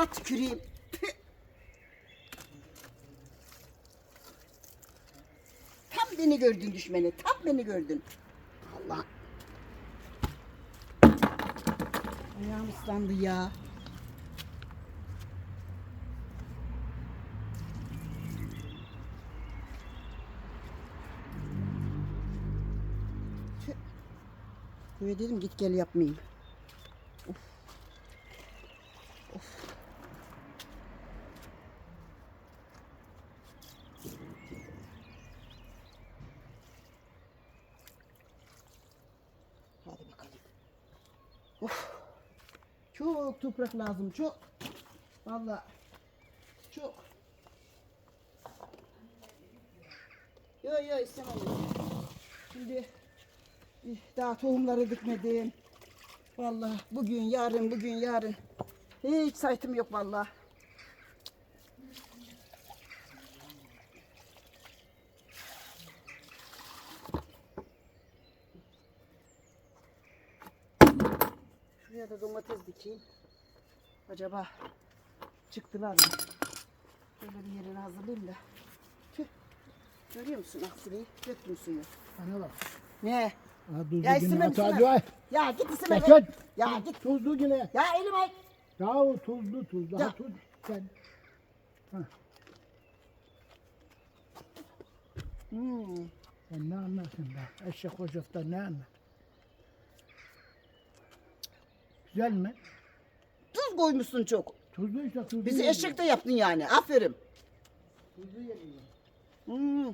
Ağzına tüküreyim. Tam beni gördün düşmeni. Tam beni gördün. Allah. Ayağım ıslandı ya. Buraya dedim git gel yapmayayım. Of. Of. Hadi bakalım. Of. Çok toprak lazım çok. Vallahi çok. Yo yo istemem. Şimdi eh, daha tohumları dikmedim. Vallahi bugün yarın bugün yarın. Hiç saytım yok vallahi. Şuraya da domates dikeyim. Acaba çıktılar mı? Böyle bir yerini hazırlayayım da. Tüh. Görüyor musun aksiliği? Döktüm suyu. Bana bak. Ne? Ha, tuzlu Ya yine istemem, hata istemem. diyor. Ya git istemem. Kaçın. Ya git. Tuzlu yine. Ya elime. Ya o tuzlu tuzlu. Ya. Ha, tuz. Sen. Hmm. Sen ne anlarsın be? Eşek ocakta ne anlar? Güzel mi? Koymuşsun çok. Tuzlu işte tuzlu. Bizi yeriyor. eşek de yaptın yani. Aferin. Tuzlu yeriyor. Hmm.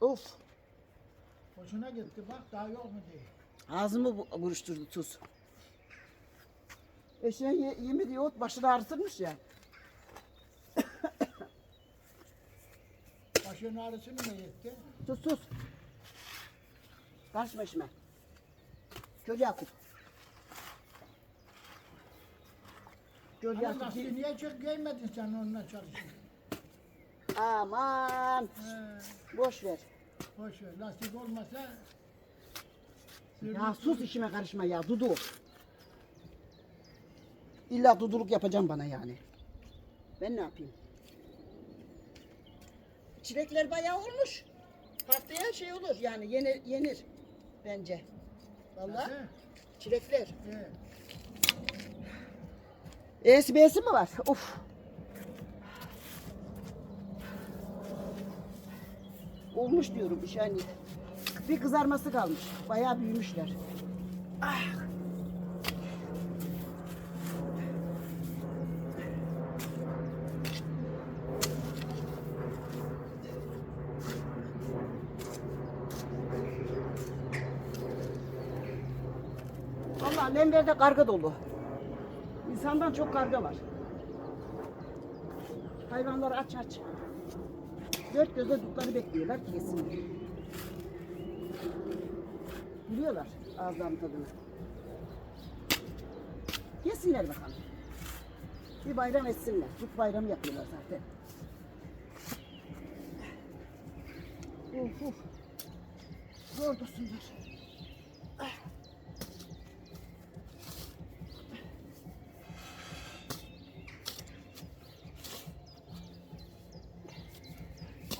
Of. Hoşuna gitti bak daha yok mu diye. Ağzımı bu- buruşturdu tuz. Eşeğin ye- yemediği ot başını ağrıtırmış ya. Başın ağrısını mı yetti? Sus sus. Karışma işime. Kör Yakup. Ama Yakup. lastiği niye çok giymedin sen onunla çalışıyorsun? Aman. He, Boş ver. boş ver. Lastik olmasa Ya sus işime karışma ya Dudu. İlla duduluk yapacağım bana yani. Ben ne yapayım? Çilekler bayağı olmuş. Haftaya şey olur yani yenir, yenir bence. Vallahi Nasıl? çilekler. He. E'si mi var? Of. Olmuş diyorum iş yani. Bir kızarması kalmış. Bayağı büyümüşler. Ah. Allah Lember'de karga dolu. İnsandan çok karga var. Hayvanlar aç aç. Dört gözle dutları bekliyorlar ki yesinler. Biliyorlar ağızlarının tadını. Yesinler bakalım. Bir bayram etsinler. Dut bayramı yapıyorlar zaten. Uf uf. Zor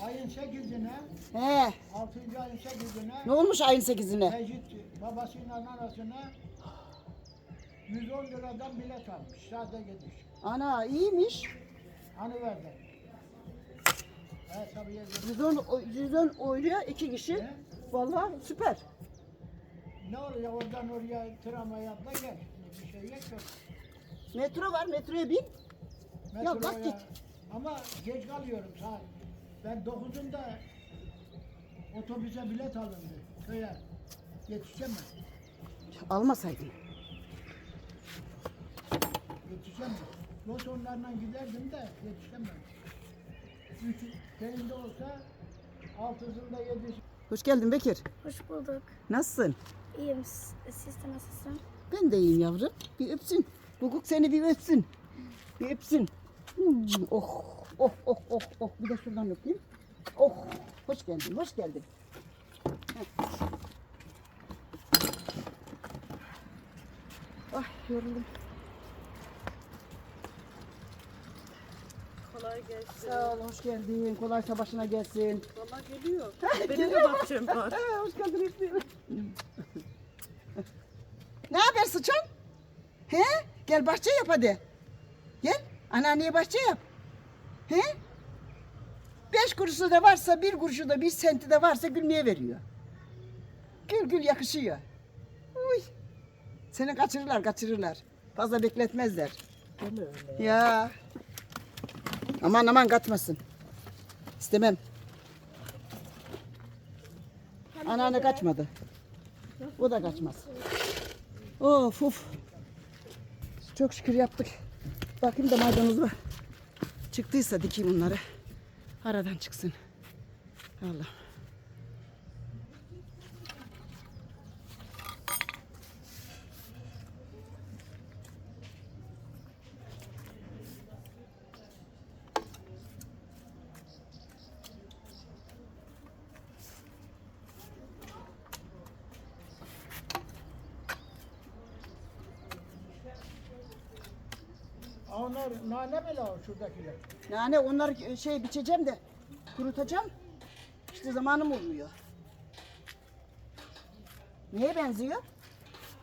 Ayın 8'ine, He, 6. ayın 8'ine ne olmuş ayın sekizine? Mecit babasıyla anasına 110 liradan bilet almış. Sade gitmiş. Ana iyiymiş. Hani verdi. Evet tabii yazıyor. 110, o- 110 oyluyor iki kişi. Ne? Vallahi süper. Ne oluyor oradan oraya tramvaya atla gel. Bir şey yok. Metro var, metroya bin. Ya bak git. Ama geç kalıyorum saat. Ben 9'unda otobüse bilet alındı köye. Yetişemem. Almasaydın. Yetişemem. Motorlarla giderdim de yetişemem. Üç elinde olsa altısında yedisi. Hoş geldin Bekir. Hoş bulduk. Nasılsın? İyiyim. Siz de nasılsın? Ben de iyiyim yavrum. Bir öpsün. Guguk seni bir öpsün. Bir öpsün. Hmm, Oh, Oh oh oh oh. Bir de şuradan öpeyim. Oh. Hoş geldin. Hoş geldin. Heh. Ah yoruldum. Kolay gelsin. Sağ ol, hoş geldin. Kolaysa başına gelsin. Valla geliyor. Benim de bahçem var. Ee, hoş geldin istiyorum. ne haber sıçan? He? Gel bahçe yap hadi. Gel. Anneanneye bahçe yap. He? Beş kuruşu da varsa, bir kuruşu da, bir senti de varsa gülmeye veriyor. Gül gül yakışıyor. Uy. Seni kaçırırlar, kaçırırlar. Fazla bekletmezler. Ya. Aman aman katmasın. İstemem. Anneanne kaçmadı. O da kaçmaz. Of of. Çok şükür yaptık. Bakayım da maydanoz var. Çıktıysa dikeyim onları. Aradan çıksın. Allah. Onlar nane bile o şuradakiler. Yani onları şey biçeceğim de kurutacağım. İşte zamanım olmuyor. Neye benziyor?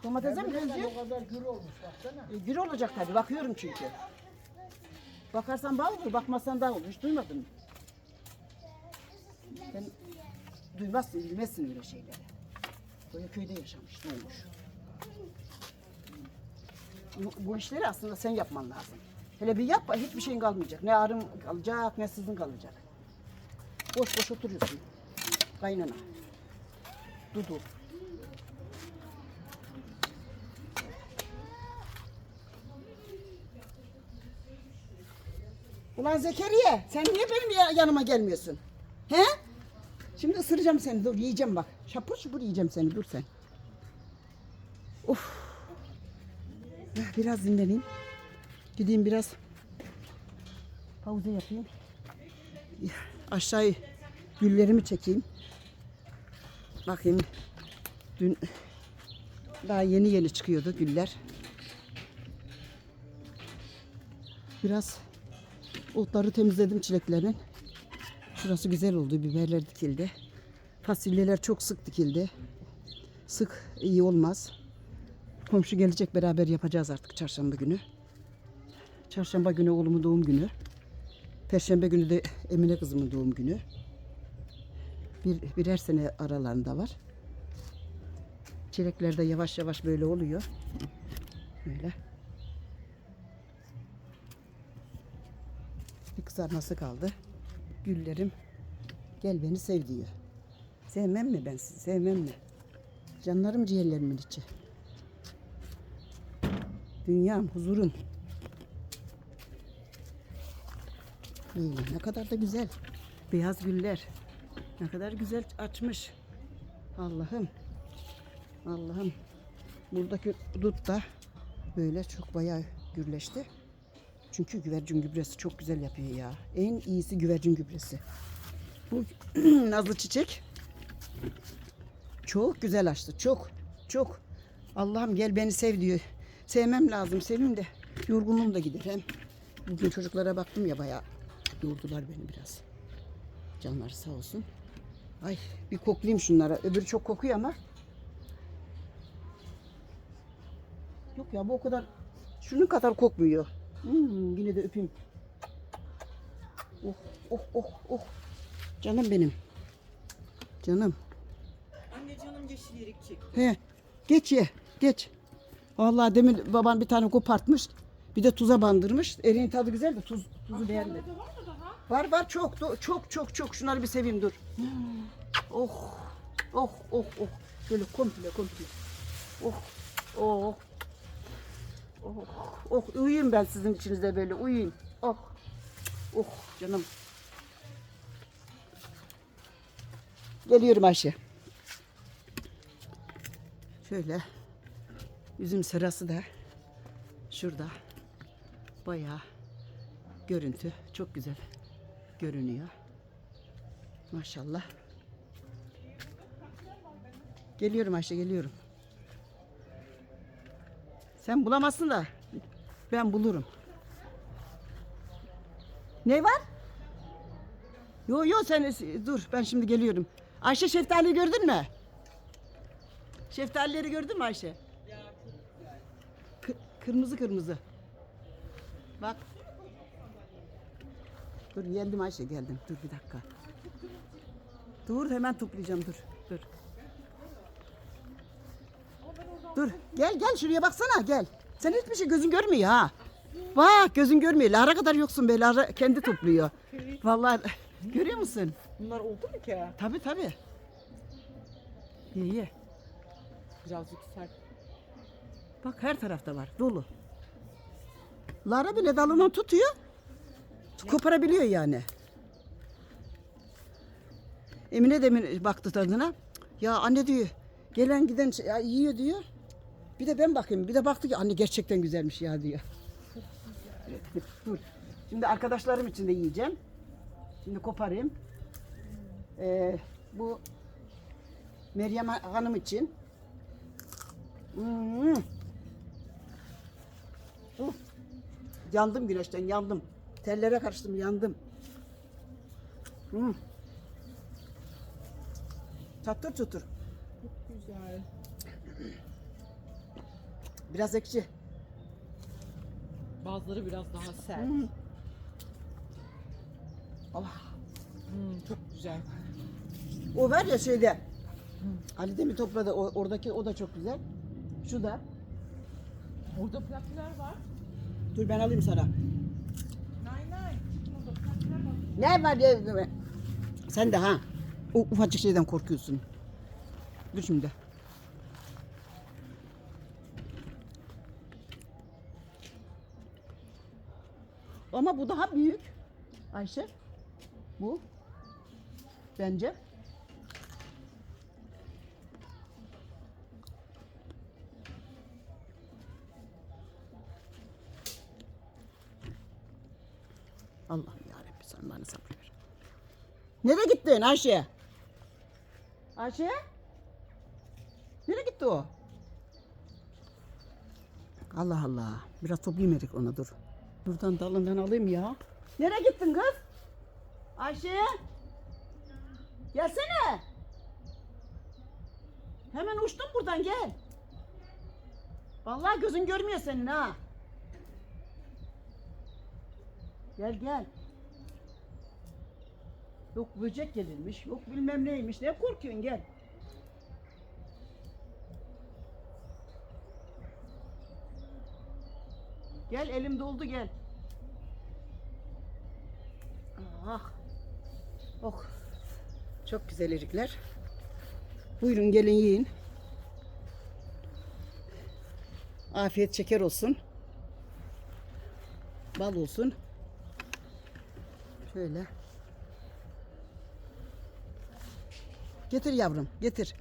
Domatese mi benziyor? O kadar gür olmuş baksana. E, gür olacak tabii. Bakıyorum çünkü. Bakarsan bal olur, bakmazsan dağ olur. Hiç duymadın mı? Sen duymazsın, bilmezsin öyle şeyleri. Böyle köyde yaşamış, ne olmuş? Bu, işleri aslında sen yapman lazım. Hele bir yap, hiçbir şeyin kalmayacak. Ne arın kalacak, ne sızın kalacak. Boş boş oturuyorsun. Kaynana. Dudu. Ulan Zekeriye sen niye benim ya- yanıma gelmiyorsun? He? Şimdi ısıracağım seni dur yiyeceğim bak. Şapur şupur yiyeceğim seni dur sen. Of. Eh, Biraz dinleneyim. Gideyim biraz pauze yapayım. Aşağıya güllerimi çekeyim. Bakayım. Dün daha yeni yeni çıkıyordu güller. Biraz Otları temizledim çileklerin. Şurası güzel oldu. Biberler dikildi. Fasulyeler çok sık dikildi. Sık iyi olmaz. Komşu gelecek beraber yapacağız artık çarşamba günü. Çarşamba günü oğlumun doğum günü. Perşembe günü de Emine kızımın doğum günü. Bir, birer sene aralarında var. Çilekler de yavaş yavaş böyle oluyor. Böyle. Bir kızarması kaldı. Güllerim gel beni sev diyor. Sevmem mi ben sizi? Sevmem mi? Canlarım ciğerlerimin içi. Dünyam, huzurum. Ne kadar da güzel. Beyaz güller. Ne kadar güzel açmış. Allah'ım. Allah'ım. Buradaki dut da böyle çok bayağı gürleşti. Çünkü güvercin gübresi çok güzel yapıyor ya. En iyisi güvercin gübresi. Bu nazlı çiçek çok güzel açtı. Çok, çok. Allah'ım gel beni sev diyor. Sevmem lazım. Seveyim de yorgunluğum da gider hem. Bugün çocuklara baktım ya bayağı yordular beni biraz. Canları sağ olsun. Ay bir koklayayım şunlara. Öbürü çok kokuyor ama. Yok ya bu o kadar şunun kadar kokmuyor. Hmm, yine de öpeyim. Oh oh oh oh. Canım benim. Canım. Anne canım yeşil yerik çekti. He. Geç ye. Geç. Vallahi demin babam bir tane kopartmış. Bir de tuza bandırmış. Eriğin tadı güzel de tuz, tuzu beğenmedim. Var var çok çok çok çok. Şunları bir seveyim dur. Hmm. Oh. Oh oh oh. Böyle komple komple. Oh. Oh. Oh. Oh. Uyuyayım ben sizin içinizde böyle uyuyayım. Oh. Oh canım. Geliyorum Ayşe. Şöyle üzüm sırası da şurada bayağı görüntü çok güzel görünüyor. Maşallah. Geliyorum Ayşe geliyorum. Sen bulamazsın da ben bulurum. Ne var? Yo yo sen dur ben şimdi geliyorum. Ayşe şeftaliyi gördün mü? Şeftalileri gördün mü Ayşe? Kı- kırmızı kırmızı. Bak. Dur geldim Ayşe geldim. Dur bir dakika. Dur hemen toplayacağım dur. Dur. Dur gel gel şuraya baksana gel. Sen hiçbir şey gözün görmüyor ha. Bak gözün görmüyor. Lara kadar yoksun be. Lara kendi topluyor. Vallahi görüyor musun? Bunlar oldu mu ki? Tabii tabii. Ye ye. Birazcık sert. Bak her tarafta var. Dolu. Lara bile dalından tutuyor. Koparabiliyor yani. Emine demin baktı tadına. Ya anne diyor. Gelen giden şey- ya yiyor diyor. Bir de ben bakayım. Bir de baktı ki anne gerçekten güzelmiş ya diyor. Dur. Şimdi arkadaşlarım için de yiyeceğim. Şimdi koparayım. Ee, bu Meryem Hanım için. Hmm. Uf. Yandım güneşten yandım. Tellere karıştım yandım. Hmm. Çatır çutur. Güzel. Biraz ekşi. Bazıları biraz daha sert. Hmm. Allah. Hmm, çok güzel. O var ya şeyde. Ali de mi topladı? O, oradaki o da çok güzel. Şu da. Orada plaklar var. Dur ben alayım sana. Nay nay. Orada plaklar var. Ne var ya? Sen de ha. O ufacık şeyden korkuyorsun. Dur şimdi. Ama bu daha büyük. Ayşe. Bu. Bence. Allah'ım yarabbim sen bana sabır ver. Nereye gittin Ayşe? Ayşe? Nereye gitti o? Allah Allah. Biraz toplayayım Erik ona dur. Buradan dalından alayım ya. Nereye gittin kız? Ayşe? Gelsene. Hemen uçtun buradan gel. Vallahi gözün görmüyor senin ha. Gel gel. Yok böcek gelirmiş, yok bilmem neymiş. Ne korkuyorsun gel. Gel elim doldu gel. Ah. Oh. Çok güzel erikler. Buyurun gelin yiyin. Afiyet şeker olsun. Bal olsun. Şöyle. Getir yavrum, getir.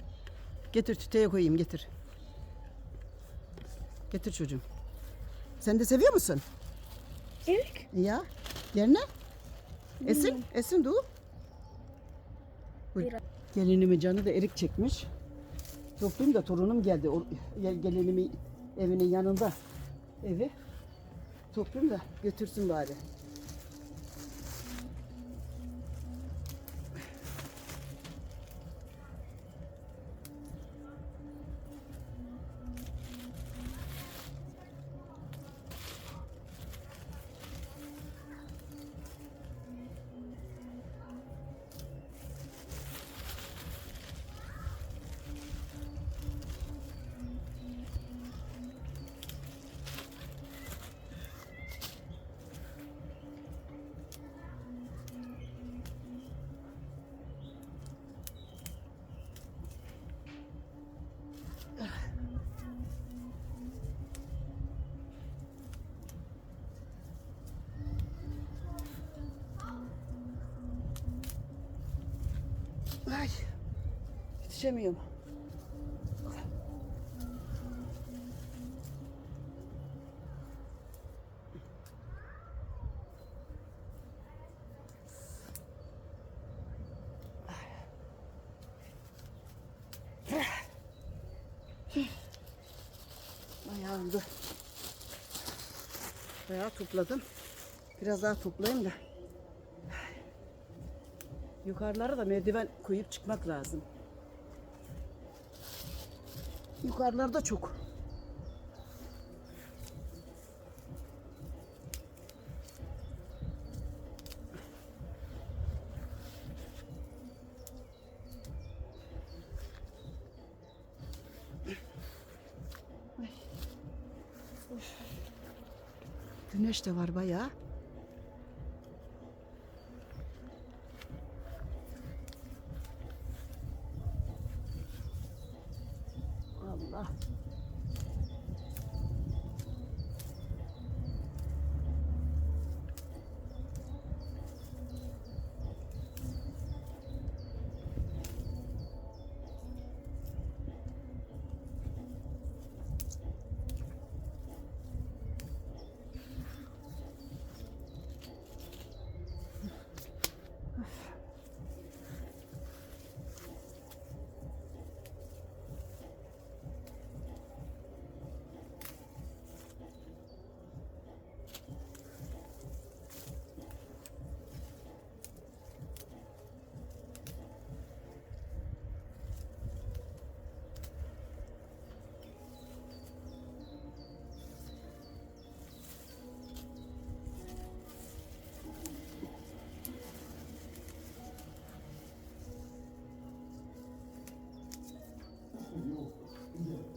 Getir tüteye koyayım, getir. Getir çocuğum. Sen de seviyor musun? Evet. Ya, yerine. Esin, Esin dur. Buyur. Biraz. Gelinimin canı da erik çekmiş. Toplayayım da torunum geldi. O, gel- gelinimin evinin yanında. Evi. Toplayayım da götürsün bari. Ay. Yetişemiyorum. Ayağım dur. Bayağı topladım. Biraz daha toplayayım da. Yukarılara da merdiven koyup çıkmak lazım. Yukarılarda çok. Güneş de var bayağı. Allah.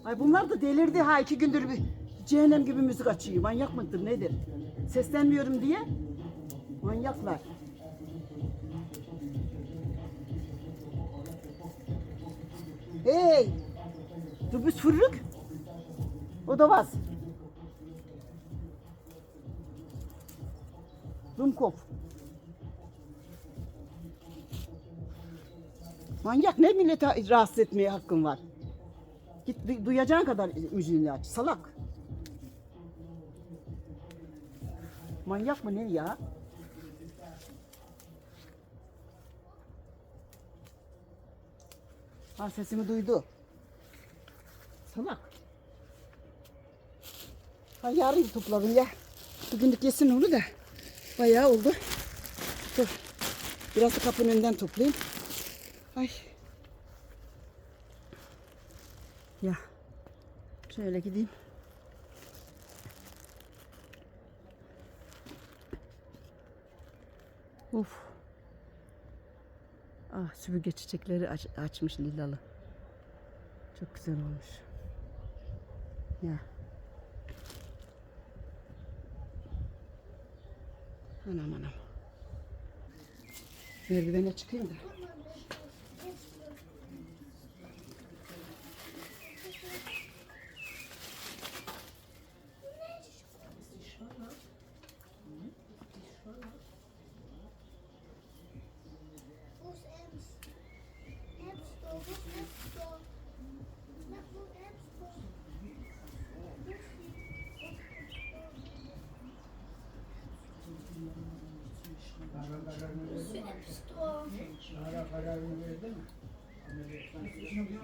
Ay bunlar da delirdi ha iki gündür bir cehennem gibi müzik açıyor. Manyak mıdır nedir? Seslenmiyorum diye. Manyaklar. Hey! Du bist verrückt? Oder was? Dummkopf. Manyak ne millete rahatsız etmeye hakkın var? Git du- duyacağın kadar müziğini aç. Salak. Manyak mı ne ya? Ha sesimi duydu. Salak. Ha yarın topladım ya. Bugünlük yesin onu da. Bayağı oldu. Dur. Biraz da kapının önünden toplayayım. Ay. Ya. Şöyle gideyim. Of. Ah süpürge çiçekleri aç- açmış lilalı. Çok güzel olmuş. Ya. Anam anam. Merdivene çıkayım da.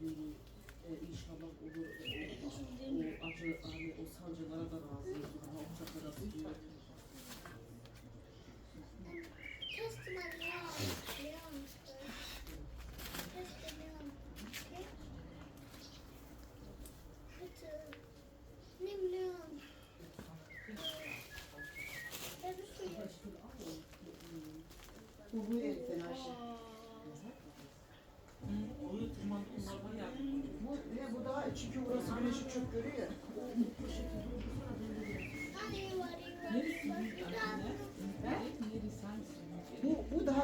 Wegen, äh, inşallah olur. e, O acı, hani o sancılara da razı olsun. Halkça da